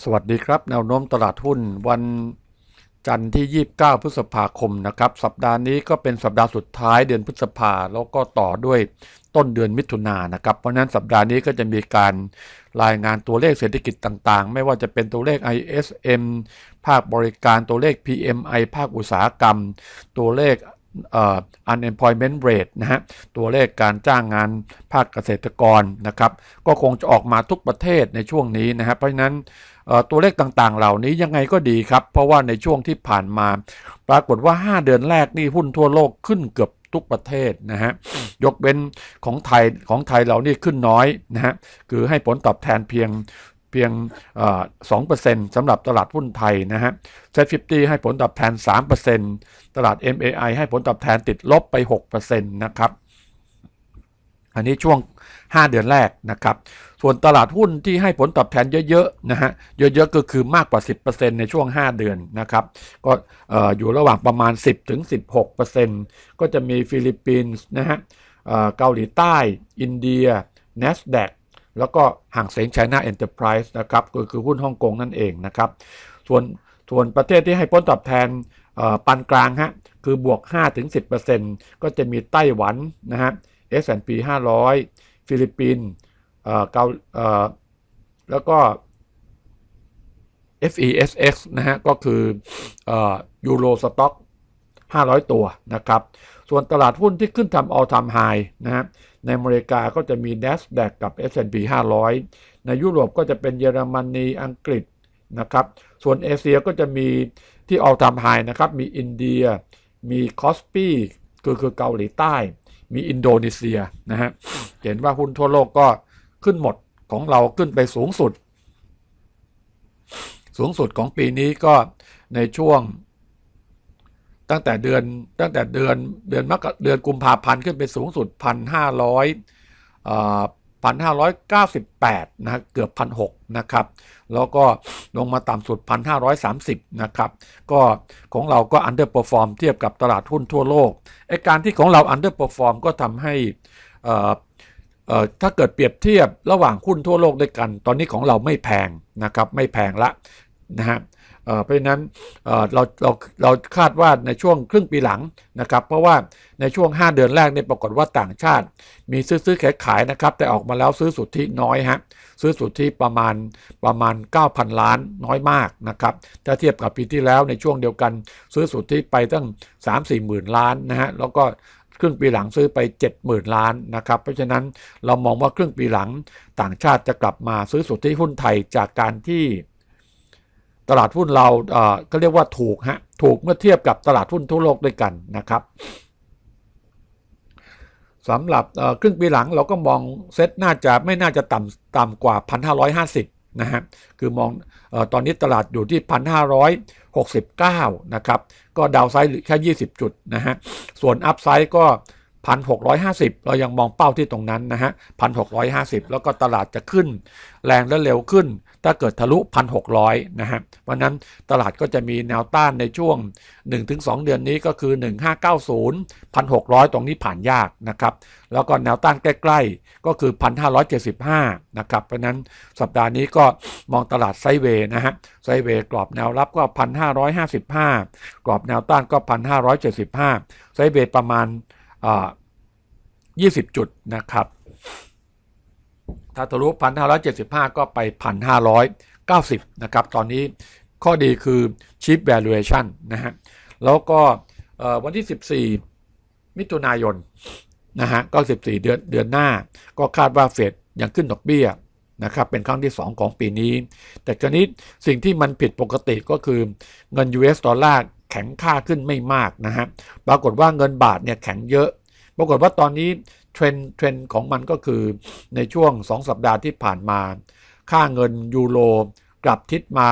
สวัสดีครับ แนวโน้มตลาดหุ้นวันจันทร์ที่ 29 พฤษภาคมนะครับ สัปดาห์นี้ก็เป็นสัปดาห์สุดท้ายเดือนพฤษภาแล้วก็ต่อด้วยต้นเดือนมิถุนายนนะครับ เพราะนั้นสัปดาห์นี้ก็จะมีการรายงานตัวเลขเศรษฐกิจต่างๆ ไม่ว่าจะเป็นตัวเลข ISM ภาคบริการตัวเลข PMI ภาคอุตสาหกรรม ตัวเลข unemployment rate นะฮะตัวเลขการจ้างงานภาคเกษตรกรนะครับก็คงจะออกมาทุกประเทศในช่วงนี้นะครับเพราะฉะนั้นตัวเลขต่างๆ เหล่านี้ยังไงก็ดีครับ เพราะว่าในช่วงที่ผ่านมา ปรากฏว่า 5 เดือนแรกนี่หุ้นทั่วโลกขึ้นเกือบทุกประเทศนะฮะยกเว้นของไทยของไทยเรานี่ขึ้นน้อยนะฮะคือให้ผลตอบแทนเพียง เพียงสองเปอร์เซ็นต์สำหรับตลาดหุ้นไทยนะฮะเซ็ตฟิฟตี้ให้ผลตอบแทน3%ตลาด MAI ให้ผลตอบแทนติดลบไป6%นะครับอันนี้ช่วง 5 เดือนแรกนะครับ ส่วนตลาดหุ้นที่ให้ผลตอบแทนเยอะๆนะฮะ เยอะๆก็คือมากกว่า 10%ในช่วง 5 เดือนนะครับ ก็อยู่ระหว่างประมาณ 10-16%ก็จะมีฟิลิปปินส์นะฮะเกาหลีใต้ อินเดีย NASDAQ แล้วก็ห่างเสียง China Enterprise นะครับก็คือหุ้นฮ่องกงนั่นเองนะครับ ส่วนส่วนประเทศที่ให้ผลตอบแทนปานกลางฮะคือบวก 5-10%ก็จะมีไต้หวันนะฮะ S&P 500 ฟิลิปปินส์เกาแล้วก็ FESX นะฮะ ก็คือยูโรสต็อก500 ตัวนะครับ ส่วนตลาดหุ้นที่ขึ้นทำ all time high นะฮะ ในอเมริกาก็จะมี NASDAQ กับ S&P 500 ในยุโรปก็จะเป็นเยอรมนีอังกฤษนะครับ ส่วนเอเชียก็จะมีที่ all time high นะครับ มีอินเดีย มีคอสปีคือคือเกาหลีใต้ มีอินโดนีเซียนะฮะ เห็นว่าหุ้นทั่วโลกก็ขึ้นหมดของเราขึ้นไปสูงสุด สูงสุดของปีนี้ก็ในช่วง ตั้งแต่เดือนตั้งแต่เดือนเดือนมกเดือนกุมภาพันธ์ขึ้นไปสูงสุดพันห้าร้อยพันห้าร้อยเก้าสิบแปดนะเกือบพันหกนะครับ แล้วก็ลงมาต่ำสุดพันห้าร้อยสามสิบนะครับ ก็ของเราก็อันเดอร์เปอร์ฟอร์มเทียบกับตลาดหุ้นทั่วโลกไอการที่ของเราอันเดอร์เปอร์ฟอร์มก็ทำให้ถ้าเกิดเปรียบเทียบระหว่างหุ้นทั่วโลกด้วยกัน ตอนนี้ของเราไม่แพงนะครับ ไม่แพงละนะฮะ เพราะฉะนั้นเราเราเราคาดว่าในช่วงครึ่งปีหลังนะครับ เพราะว่าในช่วง 5 เดือนแรกเนี่ยปรากฏว่าต่างชาติ มีซื้อซื้อขายขายนะครับ แต่ออกมาแล้วซื้อสุทธิน้อยฮะซื้อสุทธิประมาณประมาณ 9,000 ล้านน้อยมากนะครับถ้าเทียบกับปีที่แล้วในช่วงเดียวกัน ซื้อสุทธิไปตั้ง 3-4หมื่นล้านนะฮะแล้วก็ครึ่งปีหลังซื้อไป 70,000 ล้านนะครับ เพราะฉะนั้นเรามองว่าครึ่งปีหลังต่างชาติจะกลับมาซื้อสุทธิหุ้นไทยจากการที่ ตลาดหุ้นเราก็เรียกว่าถูกฮะถูกเมื่อเทียบกับตลาดหุ้นทั่วโลกด้วยกันนะครับสำหรับครึ่งปีหลังเราก็มองเซ็ตน่าจะไม่น่าจะต่ำต่ำกว่า 1,550 นะฮะคือมองอตอนนี้ตลาดอยู่ที่ 1,569 นะครับ ก็ดาวไซด์แค่ 20 จุดนะฮะส่วนอัพไซด์ก็ 1,650 เรายังมองเป้าที่ตรงนั้นนะฮะ 1,650 แล้วก็ตลาดจะขึ้นแรงและเร็วขึ้น ถ้าเกิดทะลุ 1,600 นะฮะเพราะนั้นตลาดก็จะมีแนวต้านในช่วง 1-2 เดือนนี้ก็คือ 1590 1,600 ตรงนี้ผ่านยากนะครับ แล้วก็แนวต้านใกล้ ๆ ก็คือ 1,575 นะครับ เพราะนั้นสัปดาห์นี้ก็มองตลาดไซเวย์นะฮะไซเวย์กรอบแนวรับก็ 1,555 กรอบแนวต้านก็ 1,575 ไซเวย์ประมาณ 20 จุดนะครับ ถ้าทะลุ 1,575 ก็ไป 1,590 นะครับ ตอนนี้ข้อดีคือ cheap valuation นะฮะ แล้วก็วันที่ 14 มิถุนายนนะฮะ ก็ 14 เดือนเดือนหน้า ก็คาดว่าเฟดยังขึ้นดอกเบี้ยนะครับ เป็นครั้งที่ 2 ของปีนี้ แต่กรณีสิ่งที่มันผิดปกติก็คือเงิน US ดอลลาร์แข็งค่าขึ้นไม่มากนะฮะ ปรากฏว่าเงินบาทเนี่ยแข็งเยอะ ปรากฏว่าตอนนี้ เทรนเทรนของมันก็คือในช่วง 2 สัปดาห์ที่ผ่านมา ค่าเงินยูโรกลับทิศมา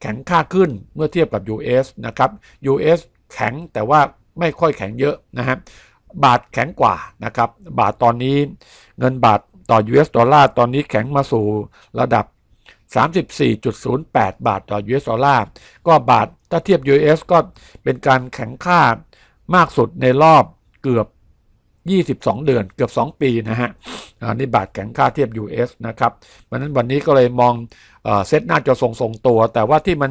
แข็งค่าขึ้นเมื่อเทียบกับ US นะครับ US แข็งแต่ว่าไม่ค่อยแข็งเยอะนะฮะบาทแข็งกว่านะครับ บาทตอนนี้เงินบาทต่อ US ดอลลาร์ตอนนี้แข็งมาสู่ระดับ 34.08 บาทต่อ US ดอลลาร์ก็บาทถ้าเทียบ US ก็เป็นการแข็งค่ามากสุดในรอบเกือบ 22 เดือนเกือบ 2 ปีนะฮะอันนี้บาทแข็งค่าเทียบ US นะครับเพราะนั้นวันนี้ก็เลยมองเซตน่าจะทรงทรงตัว แต่ว่าที่มัน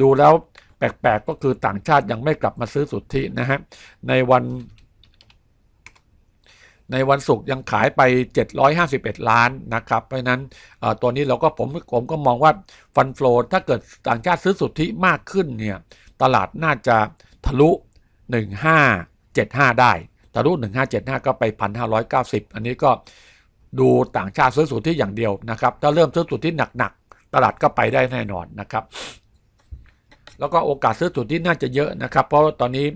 ดูแล้วแปลกๆ ก็คือต่างชาติยังไม่กลับมาซื้อสุทธินะฮะในวัน ในวันศุกร์ยังขายไป 751 ล้านนะครับ เพราะนั้นตัวนี้เราก็ผมผมก็มองว่าฟันฟลอถ้าเกิดต่างชาติซื้อสุทธิมากขึ้นเนี่ยตลาดน่าจะทะลุ 1575 ได้ ทะลุ1575 ก็ไป 1,590 อันนี้ก็ดูต่างชาติซื้อสุทธิอย่างเดียวนะครับ ถ้าเริ่มซื้อสุทธิหนักๆ ตลาดก็ไปได้แน่นอนนะครับ แล้วก็โอกาสซื้อสุทธิน่าจะเยอะนะครับ เพราะตอนนี้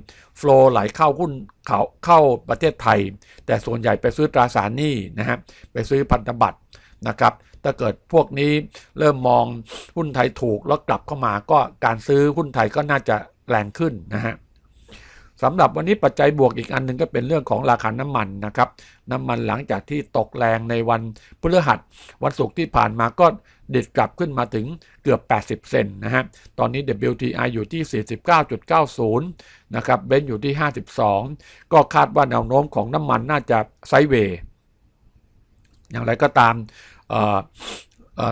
ฟลอไหลเข้าหุ้นเขาเข้าประเทศไทย แต่ส่วนใหญ่ไปซื้อตราสารหนี้นะฮะไปซื้อพันธบัตรนะครับถ้าเกิดพวกนี้เริ่มมองหุ้นไทยถูกแล้วกลับเข้ามาก็การซื้อหุ้นไทยก็น่าจะแรงขึ้นนะฮะ สำหรับวันนี้ปัจจัยบวกอีกอันหนึ่งก็เป็นเรื่องของราคาน้ำมันนะครับน้ำมันหลังจากที่ตกแรงในวันพฤหัสวันศุกร์ที่ผ่านมาก็เด็ดกลับขึ้นมาถึงเกือบ 80 เซนนะฮะ ตอนนี้ WTI อยู่ที่ 49.90 นะครับ เบนอยู่ที่ 52 ก็คาดว่าแนวโน้มของน้ำมันน่าจะไซเวย์ อย่างไรก็ตาม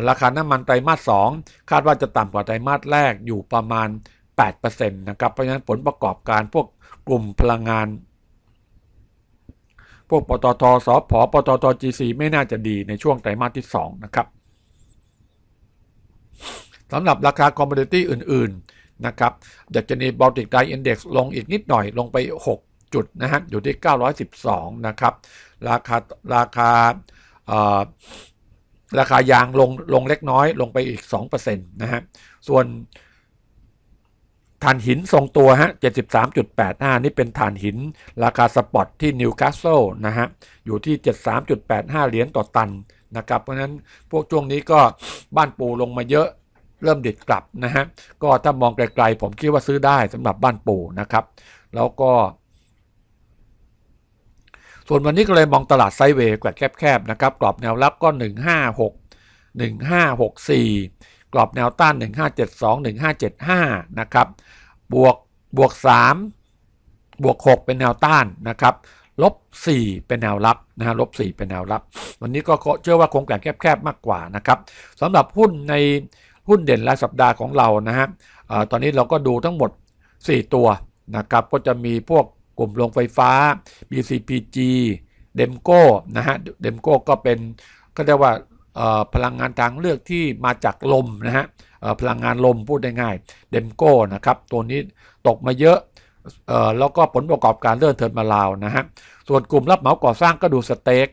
ราคาน้ำมันไตรมาส 2 คาดว่าจะต่ำกว่าไตรมาสแรกอยู่ประมาณ 8%นะครับ เพราะฉะนั้นผลประกอบการพวก กลุ่มพลังงาน พวกปตทสพปตท GC ไม่น่าจะดีในช่วงไตรมาสที่ 2 นะครับสำหรับราคาคอมมูนิตี้อื่น ๆ นะครับดัชนีบอลติกไดอินเด็กซ์ลงอีกนิดหน่อยลงไป 6 จุดนะฮะอยู่ที่ 912 นะครับ ราคาราคาราคายางลงลงเล็กน้อยลงไปอีก 2%นะฮะ ส่วน ถ่านหินทรงตัวฮะ 73.85 นี่เป็นถ่านหินราคาสปอตที่นิวคาสเซิลนะฮะ อยู่ที่ 73.85 เหรียญต่อตันนะครับ เพราะฉะนั้นพวกช่วงนี้ก็บ้านปูลงมาเยอะเริ่มดิดกลับนะฮะ ก็ถ้ามองไกลๆผมคิดว่าซื้อได้สำหรับบ้านปูนะครับ แล้วก็ ส่วนวันนี้ก็เลยมองตลาดไซเวย์แกวดแคบๆนะครับ กรอบแนวรับก็ 156 1564 กรอบแนวต้าน 1572 1575 นะครับ บวกบวก 3 บวก 6 เป็นแนวต้านนะครับ ลบ 4 เป็นแนวรับนะฮะลบ 4 เป็นแนวรับ วันนี้ก็เชื่อว่าคงแกว่งแคบๆ มากกว่านะครับสำหรับหุ้นในหุ้นเด่นรายสัปดาห์ของเรานะฮะตอนนี้เราก็ดูทั้งหมด 4 ตัวนะครับ ก็จะมีพวกกลุ่มโรงไฟฟ้า BCPG เดมโก้นะฮะ เดมโก้ก็เป็นก็เรียกว่า พลังงานทางเลือกที่มาจากลมนะฮะพลังงานลมพูดได้ง่ายเดมโก้นะครับตัวนี้ตกมาเยอะแล้วก็ผลประกอบการเลื่อนเทินมาลาวนะฮะส่วนกลุ่มรับเหมาก่อสร้างก็ดูสเต็ก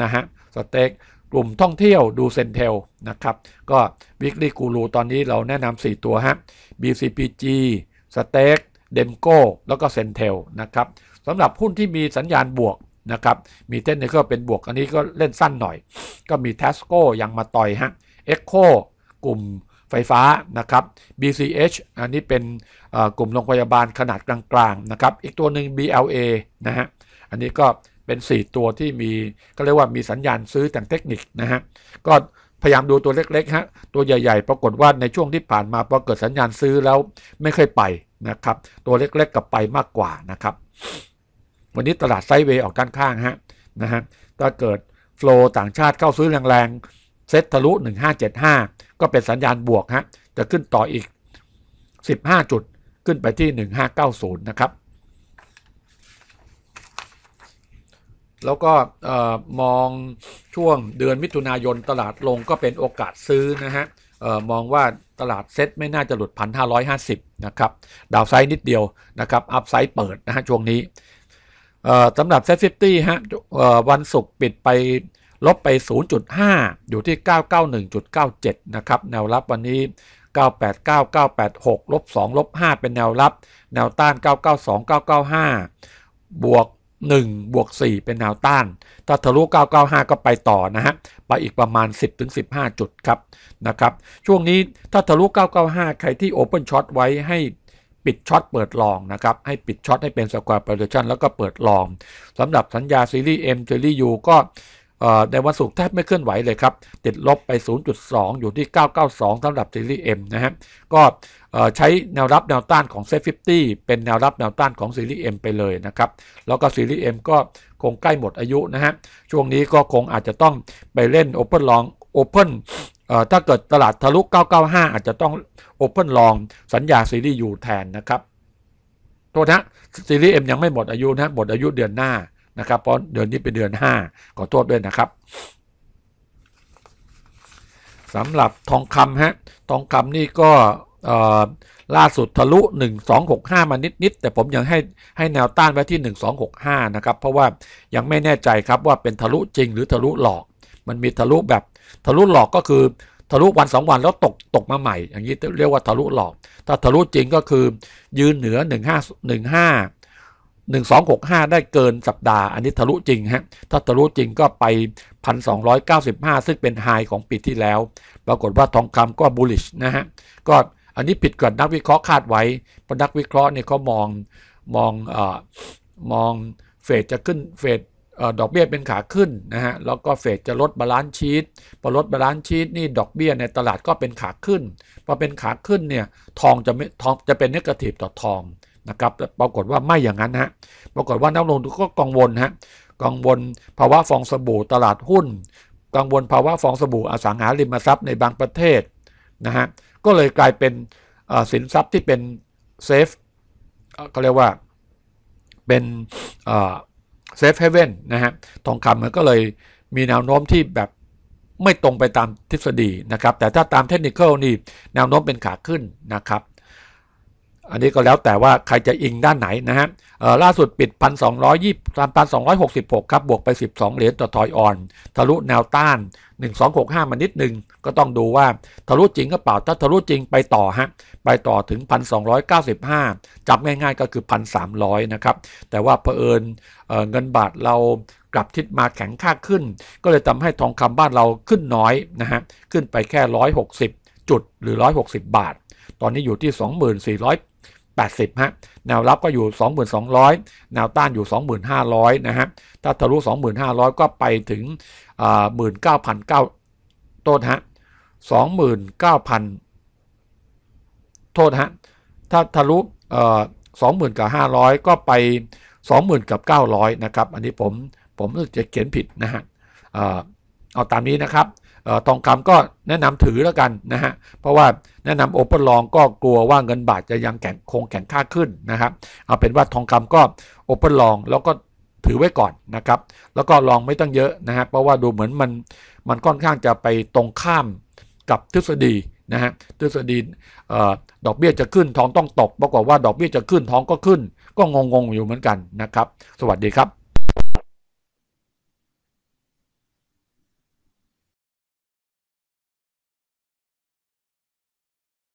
นะฮะสเต็กกลุ่มท่องเที่ยวดูเซนเทลนะครับก็วิกฤตกูรูตอนนี้เราแนะนำ4 ตัวฮะ BCPG สเต็กเดมโก้แล้วก็เซนเทลนะครับสำหรับหุ้นที่มีสัญญาณบวก นะครับ มีเทนนิคเป็นบวกอันนี้ก็เล่นสั้นหน่อย ก็มี t ทสโก้ยังมาต่อยฮะ Echo กลุ่มไฟฟ้านะครับ BCH อันนี้เป็นกลุ่มโรงพยาบาลขนาดกลางๆนะครับ อีกตัวหนึ่ง BLA นะฮะ อันนี้ก็เป็น 4 ตัวที่มีก็เรียกว่ามีสัญญาณซื้อทางเทคนิคนะฮะ ก็พยายามดูตัวเล็กๆฮะ ตัวใหญ่ๆ ปรากฏว่าในช่วงที่ผ่านมาพอเกิดสัญญาณซื้อแล้วไม่เคยไปนะครับ ตัวเล็กๆกับไปมากกว่านะครับ วันนี้ตลาดไซด์เวย์ออกด้านข้างฮะนะฮะถ้าเกิดโฟล์ต่างชาติเข้าซื้อแรงๆเซ็ตทะลุ 1575 ก็เป็นสัญญาณบวกฮะจะขึ้นต่ออีก 15 จุดขึ้นไปที่ 1590 นะครับ แล้วก็มองช่วงเดือนมิถุนายนตลาดลงก็เป็นโอกาสซื้อนะฮะมองว่าตลาดเซ็ตไม่น่าจะหลุด 1,550 นะครับ ดาวไซด์นิดเดียวนะครับ อัพไซด์เปิดนะฮะช่วงนี้ สำหรับเซ็ตฟิฟตี้ฮะวันศุกร์ปิดไปลบไป 0.5 อยู่ที่ 991.97 นะครับ แนวรับวันนี้ 989 986 ลบ 2 ลบ 5 เป็นแนวรับ แนวต้าน 992 995 บวก 1 บวก 4 เป็นแนวต้าน ถ้าทะลุ 995 ก็ไปต่อนะฮะ ไปอีกประมาณ 10-15 จุดครับ นะครับ ช่วงนี้ถ้าทะลุ 995 ใครที่ Open Shot ไว้ให้ ปิดช็อตเปิดลองนะครับ ให้ปิดช็อตให้เป็น Square Position แล้วก็เปิดลองสำหรับสัญญาซีรีส์ M ซีรีส์ U ก็ในวันศุกร์แทบไม่เคลื่อนไหวเลยครับ ติดลบไป 0.2 อยู่ที่ 992สำหรับซีรีส์ M นะฮะ ก็ใช้แนวรับแนวต้านของเซฟ50เป็นแนวรับแนวต้านของซีรีส์ M ไปเลยนะครับ แล้วก็ซีรีส์ M ก็คงใกล้หมดอายุนะฮะ ช่วงนี้ก็คงอาจจะต้องไปเล่น Open Long Open เอ่อ ถ้าเกิดตลาดทะลุ 995 อาจจะต้อง Open Long สัญญาซีรีส์ยูแทนนะครับ โทษนะซีรีส์ M ยังไม่หมดอายุนะ หมดอายุเดือนหน้านะครับ เพราะเดือนนี้เป็นเดือน 5 ขอโทษด้วยนะครับสำหรับทองคำฮะ ทองคำนี่ก็ล่าสุดทะลุ 1265 มานิด ๆ แต่ผมยังให้ให้แนวต้านไว้ที่ 1265 นะครับ เพราะว่ายังไม่แน่ใจครับว่าเป็นทะลุจริงหรือทะลุหลอก มันมีทะลุแบบ ทะลุหลอกก็คือทะลุวันสองวันแล้วตกตกมาใหม่ อย่างนี้เรียกว่าทะลุหลอก ถ้าทะลุจริงก็คือยืนเหนือ 15 15 1265 ได้เกินสัปดาห์ อันนี้ทะลุจริงฮะ ถ้าทะลุจริงก็ไป 1,295 ซึ่งเป็นไฮของปีที่แล้ว ปรากฏว่าทองคำก็ bullish นะฮะ ก็อันนี้ผิดกับนักวิเคราะห์คาดไว้เพราะนักวิเคราะห์เนี่ยเขามองมองเอ่อมองเฟดจะขึ้นเฟด ดอกเบี้ยเป็นขาขึ้นนะฮะแล้วก็เฟดจะลดบาลานซ์ชีตพอลดบาลานซ์ชีตนี่ดอกเบี้ยในตลาดก็เป็นขาขึ้นพอเป็นขาขึ้นเนี่ยทองจะไม่ทองจะเป็นนกทีฟต่อทองนะครับปรากฏว่าไม่อย่างนั้นฮะปรากฏว่านักลงทุนก็กังวลฮะกังวลภาวะฟองสบู่ตลาดหุ้น กังวลภาวะฟองสบู่อสังหาริมทรัพย์ในบางประเทศนะฮะก็เลยกลายเป็นสินทรัพย์ที่เป็นเซฟเขาเรียกว่าเป็น เซฟเฮเว่นนะฮะทองคำมันก็เลยมีแนวโน้มที่แบบไม่ตรงไปตามทฤษฎีนะครับ แต่ถ้าตามเทคนิคนี่แนวโน้มเป็นขาขึ้นนะครับ อันนี้ก็แล้วแต่ว่าใครจะอิงด้านไหนนะฮะเอ่อล่าสุดปิด 1,220 1,266 ครับ บวกไป 12 เหรียญต่อทอยออน ทะลุแนวต้าน 1265 มานิดนึง ก็ต้องดูว่าทะลุจริงก็เปล่า ถ้าทะลุจริงไปต่อฮะ ไปต่อถึง 1,295 จับง่ายๆก็คือ 1,300 นะครับ แต่ว่าเผอิญเอ่อเงินบาทเรากลับทิศมาแข็งค่าขึ้น ก็เลยทำให้ทองคำบ้านเราขึ้นน้อยนะฮะ ขึ้นไปแค่ 160 จุดหรือ 160 บาท ตอนนี้อยู่ที่ 80ฮะแนวรับก็อยู่2,200 แนวต้านอยู่ 2,500 นะฮะ ถ้าทะลุ 2,500 ก็ไปถึง19,900โทษฮะ 29,000 โทษฮะ ถ้าทะลุ20,000กับ500 ก็ไป 20,000กับ900 นะครับ อันนี้ผมผมจะเขียนผิดนะฮะเอาตามนี้นะครับ ทองคำก็แนะนำถือแล้วกันนะฮะเพราะว่าแนะนำโอเปนลองก็กลัวว่าเงินบาทจะยังแข็งคงแข็งค่าขึ้นนะครับเอาเป็นว่าทองคำก็โอเปนลองแล้วก็ถือไว้ก่อนนะครับ แล้วก็ลองไม่ต้องเยอะนะฮะเพราะว่าดูเหมือนมันมันค่อนข้างจะไปตรงข้ามกับทฤษฎีนะฮะทฤษฎีดอกเบี้ยจะขึ้นทองต้องตกปรากฏว่าดอกเบี้ยจะขึ้นทองก็ขึ้น ก็งงๆอยู่เหมือนกันนะครับ สวัสดีครับ